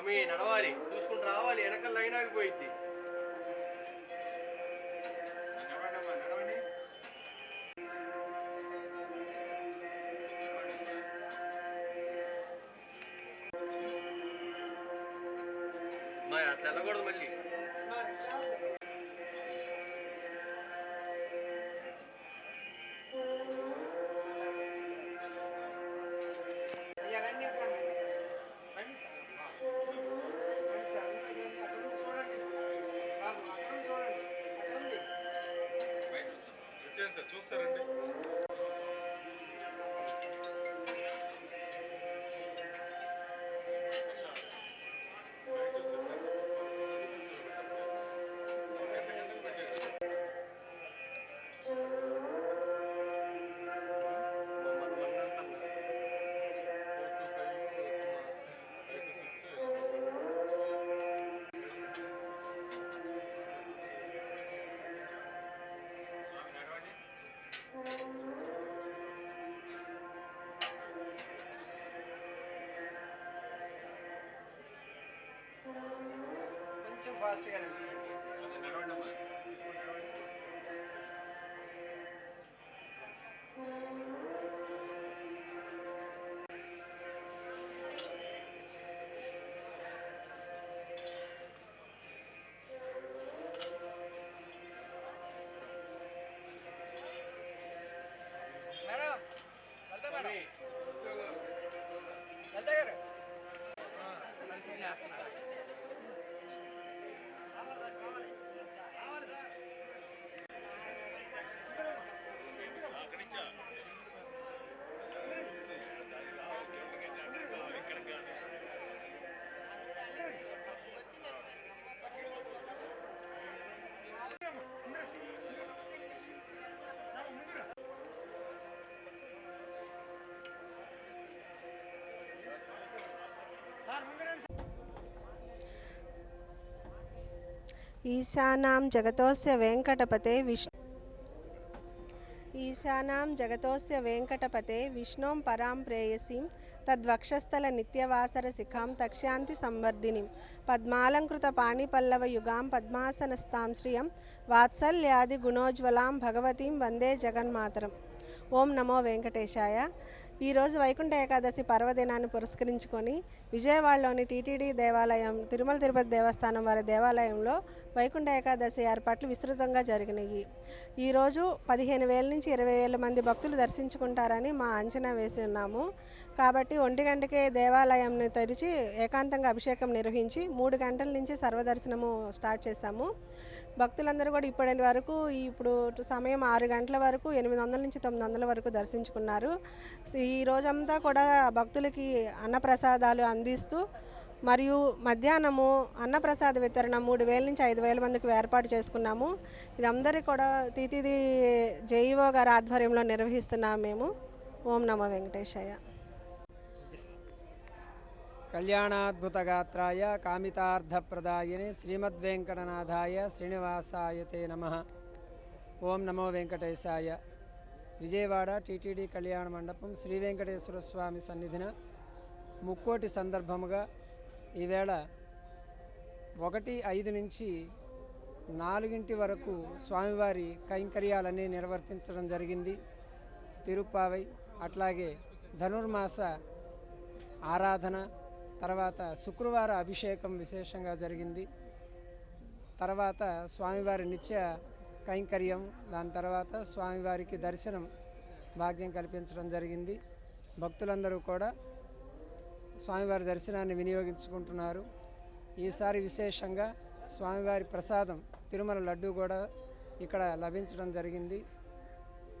స్వామి నడవాలి. చూసుకుంటూ రావాలి. వెనక లైన్ ఆగిపోయింది. నడవండి. మా అట్లా వెళ్ళకూడదు మళ్ళీ. చూస్తారండి కొంచెం ఫాస్ట్గా రండి ఈశానాం జగతోస్య వెంకటపతే విష్ణు ఈశానాం జగతోస్య వెంకటపతే విష్ణోం పరాం ప్రేయసీం తద్వక్షస్థల నిత్యవాసర శిఖాం తక్ష్యాంతి సంవర్ధినిం పద్మాలంకృత పాణిపల్లవ యుగాం పద్మాసనస్తాం శ్రియం వాత్సల్యాది గుణోజ్వలాం భగవతీం వందే జగన్మాతరం. ఓం నమో వెంకటేశాయ. ఈరోజు వైకుంఠ ఏకాదశి పర్వదినాన్ని పురస్కరించుకొని విజయవాడలోని టీటీడీ దేవాలయం తిరుమల తిరుపతి దేవస్థానం వారి దేవాలయంలో వైకుంఠ ఏకాదశి ఏర్పాట్లు విస్తృతంగా జరిగినాయి. ఈరోజు పదిహేను వేల నుంచి ఇరవై వేల మంది భక్తులు దర్శించుకుంటారని మా అంచనా వేసి ఉన్నాము. కాబట్టి ఒంటి గంటకే దేవాలయంను తెరిచి ఏకాంతంగా అభిషేకం నిర్వహించి మూడు గంటల నుంచి సర్వదర్శనము స్టార్ట్ చేశాము. భక్తులందరూ కూడా ఇప్పటి వరకు ఇప్పుడు సమయం ఆరు గంటల వరకు ఎనిమిది వందల నుంచి తొమ్మిది వందల వరకు దర్శించుకున్నారు. ఈ రోజంతా కూడా భక్తులకి అన్నప్రసాదాలు అందిస్తూ మరియు మధ్యాహ్నము అన్నప్రసాద వితరణ మూడు వేల నుంచి ఐదు వేల మందికి ఏర్పాటు చేసుకున్నాము. ఇది అందరికీ కూడా తితిది జైవో గారి ఆధ్వర్యంలో నిర్వహిస్తున్నాము మేము. ఓం నమో వెంకటేశయ్య. కళ్యాణాద్భుతగాత్రాయ కామితార్థప్రదాయని శ్రీమద్వేంకటనాథాయ శ్రీనివాసాయ తే నమ. ఓం నమో వెంకటేశాయ. విజయవాడ టీటీడీ కళ్యాణ మండపం శ్రీ వెంకటేశ్వర స్వామి సన్నిధిన ముక్కోటి సందర్భముగా ఈవేళ ఒకటి ఐదు నుంచి నాలుగింటి వరకు స్వామివారి కైంకర్యాలన్నీ నిర్వర్తించడం జరిగింది. తిరుప్పావై అట్లాగే ధనుర్మాస ఆరాధన తర్వాత శుక్రవార అభిషేకం విశేషంగా జరిగింది. తర్వాత స్వామివారి నిత్య కైంకర్యం దాని తర్వాత స్వామివారికి దర్శనం భాగ్యం కల్పించడం జరిగింది. భక్తులందరూ కూడా స్వామివారి దర్శనాన్ని వినియోగించుకుంటున్నారు. ఈసారి విశేషంగా స్వామివారి ప్రసాదం తిరుమల లడ్డు కూడా ఇక్కడ లభించడం జరిగింది.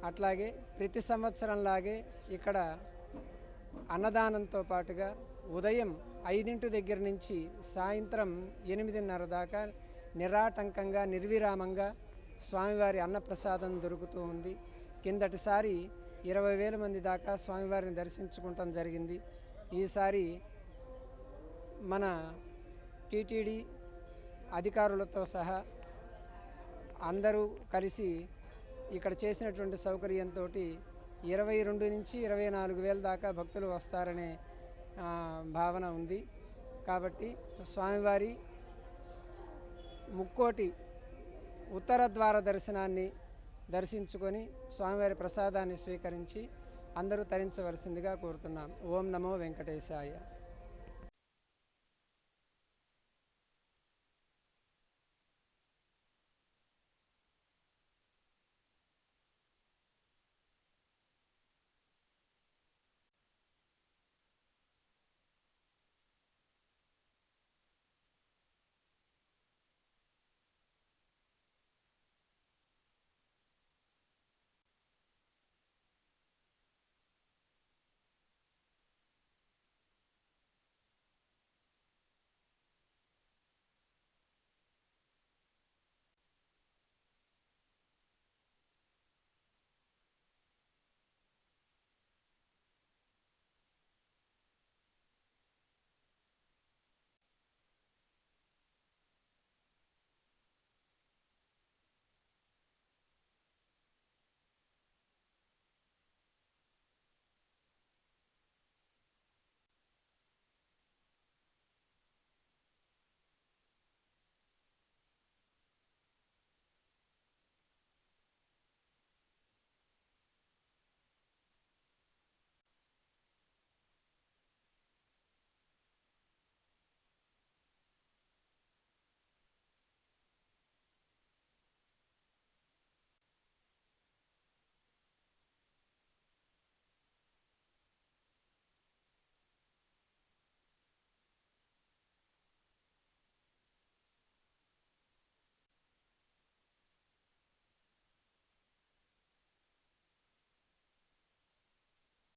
అట్లాగే ప్రతి సంవత్సరంలాగే ఇక్కడ అన్నదానంతో పాటుగా ఉదయం ఐదింటి దగ్గర నుంచి సాయంత్రం ఎనిమిదిన్నర దాకా నిరాటంకంగా నిర్విరామంగా స్వామివారి అన్నప్రసాదం దొరుకుతూ ఉంది. కిందటిసారి ఇరవై వేల మంది దాకా స్వామివారిని దర్శించుకుంటాం జరిగింది. ఈసారి మన టీటీడీ అధికారులతో సహా అందరూ కలిసి ఇక్కడ చేసినటువంటి సౌకర్యంతో ఇరవై రెండు నుంచి ఇరవై నాలుగు వేల దాకా భక్తులు వస్తారనే భావన ఉంది. కాబట్టి స్వామివారి ముక్కోటి ఉత్తర ద్వార దర్శనాన్ని దర్శించుకొని స్వామివారి ప్రసాదాన్ని స్వీకరించి అందరూ తరించవలసిందిగా కోరుతున్నాం. ఓం నమో వెంకటేశాయ.